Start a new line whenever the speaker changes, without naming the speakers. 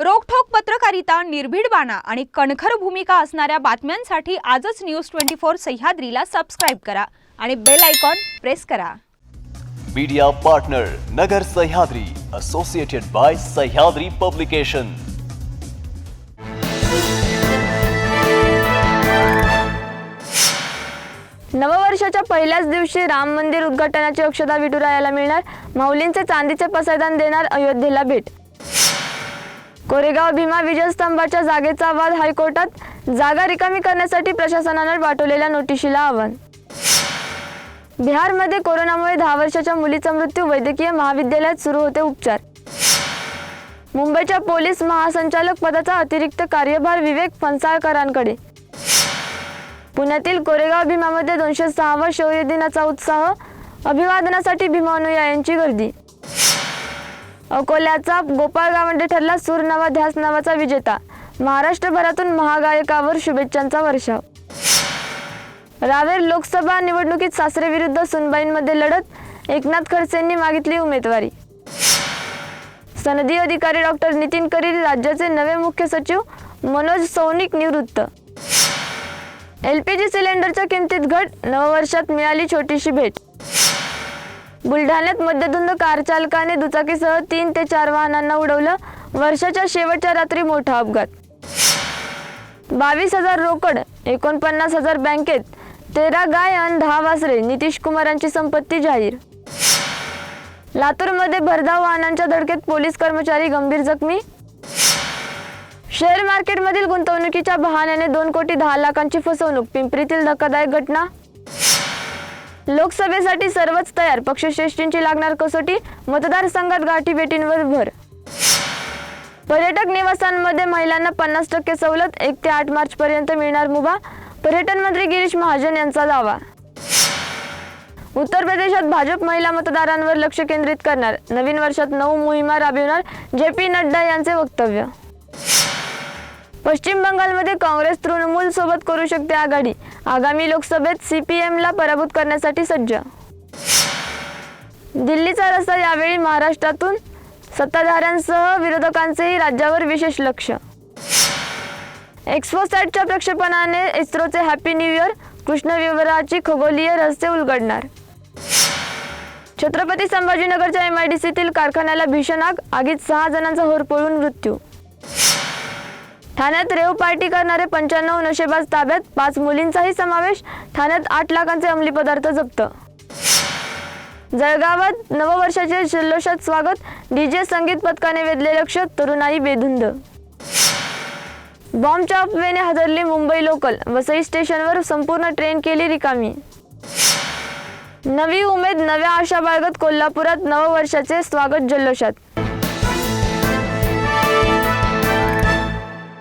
रोखठोक पत्रकारिता निर्भीड बाणा आणि कणखर भूमिका असणाऱ्या बातम्यांसाठी आजच न्यूज ट्वेंटी फोर सह्याद्रीला सबस्क्राईब करा आणि बेल आयकॉन प्रेस करा.
Media partner Nagar Sahyadri associated by Sahyadri publication
नववर्षाच्या पहिल्याच दिवशी राम मंदिर उद्घाटनाची अक्षता विठुरायाला मिळणार. माऊलींचे चांदीचे पसायदान देणार अयोध्येला भेट कोरेगाव भीमा विजयस्तंभाच्या जागेचा वाद हायकोर्टात जागा रिकामी करण्यासाठी प्रशासनानं पाठवलेल्या नोटिशीला आव्हान. बिहारमध्ये कोरोनामुळे दहा वर्षाच्या मुलीचा मृत्यू वैद्यकीय महाविद्यालयात सुरू होते उपचार. मुंबईच्या पोलीस महासंचालक पदाचा अतिरिक्त कार्यभार विवेक फणसाळकरांकडे. पुण्यातील कोरेगाव भीमामध्ये दोनशे सहावा शौर्य दिनाचा उत्साह अभिवादनासाठी भीमा अनुयायांची गर्दी. अकोल्याचा गोपाळ गावंडे ठरला सूर नवा ध्यास नावाचा विजेता. महाराष्ट्रभरातून महागायकावर शुभेच्छांचा वर्षाव. रावेर लोकसभा निवडणुकीत सासरे विरुद्ध सुनबाईंमध्ये लढत एकनाथ खडसेंनी मागितली उमेदवारी. सनदी अधिकारी डॉक्टर नितीन करील राज्याचे नवे मुख्य सचिव मनोज सौनिक निवृत्त. एल पी जी सिलेंडरच्या किमतीत घट नववर्षात मिळाली छोटीशी भेट. बुलढाण्यात मध्यधुंद कार चालकाने दुचाकीसह तीन ते चार वाहनांना उडवलं. वर्षाच्या शेवटच्या रात्री मोठा अपघात. बावीस हजार रोकड एकोणपन्नास हजार बँकेत तेरा गाय आणि दहा वासरे नितीश कुमारांची संपत्ती जाहीर. लातूरमध्ये भरधाव वाहनांच्या धडकेत पोलीस कर्मचारी गंभीर जखमी. शेअर मार्केटमधील गुंतवणुकीच्या बहाण्याने दोन कोटी दहा लाखांची फसवणूक पिंपरीतील धक्कादायक घटना. लोकसभेसाठी सर्वच तयार. पक्षश्रेष्ठींची लागणार कसोटी मतदारसंघात गाठीभेटींवर भर. पर्यटक निवासांमध्ये महिलांना पन्नास टक्के सवलत एक ते आठ मार्च पर्यंत मिळणार मुभा. पर्यटन मंत्री गिरीश महाजन यांचा दावा. उत्तर प्रदेशात भाजप महिला मतदारांवर लक्ष केंद्रित करणार. नवीन वर्षात नऊ मोहिमा राबविणार जे पी नड्डा यांचे वक्तव्य. पश्चिम बंगालमध्ये काँग्रेस तृणमूल सोबत करू शकते आघाडी. आगामी लोकसभेत सीपीएमला पराभूत करण्यासाठी सज्ज. दिल्लीचा रस्ता यावेळी महाराष्ट्रातून सत्ताधाऱ्यांसह विरोधकांचेही राज्यावर विशेष लक्ष. एक्सपोसॅटच्या प्रक्षेपणाने इस्रोचे हॅपी न्यू इयर कृष्णविवराची खगोलीय रहस्य उलगडणार. छत्रपती संभाजीनगरच्या एम आय डी सीतील कारखान्याला भीषण आग आगीत सहा जणांचा होरपळून मृत्यू. ठाण्यात रेव पार्टी करणारे पंच्याण्णव नशेबाज ताब्यात पाच मुलींचाही समावेश ठाण्यात आठ लाखांचे अंमली पदार्थ जप्त. जळगावात नववर्षाचे जल्लोषात स्वागत डीजे संगीत पथकाने वेधले लक्ष तरुणाई बेधुंद. बॉम्बच्या अफवेने हजरली मुंबई लोकल वसई स्टेशनवर संपूर्ण ट्रेन केली रिकामी. नवी उमेद नव्या आशा बाळगत कोल्हापुरात नववर्षाचे स्वागत जल्लोषात.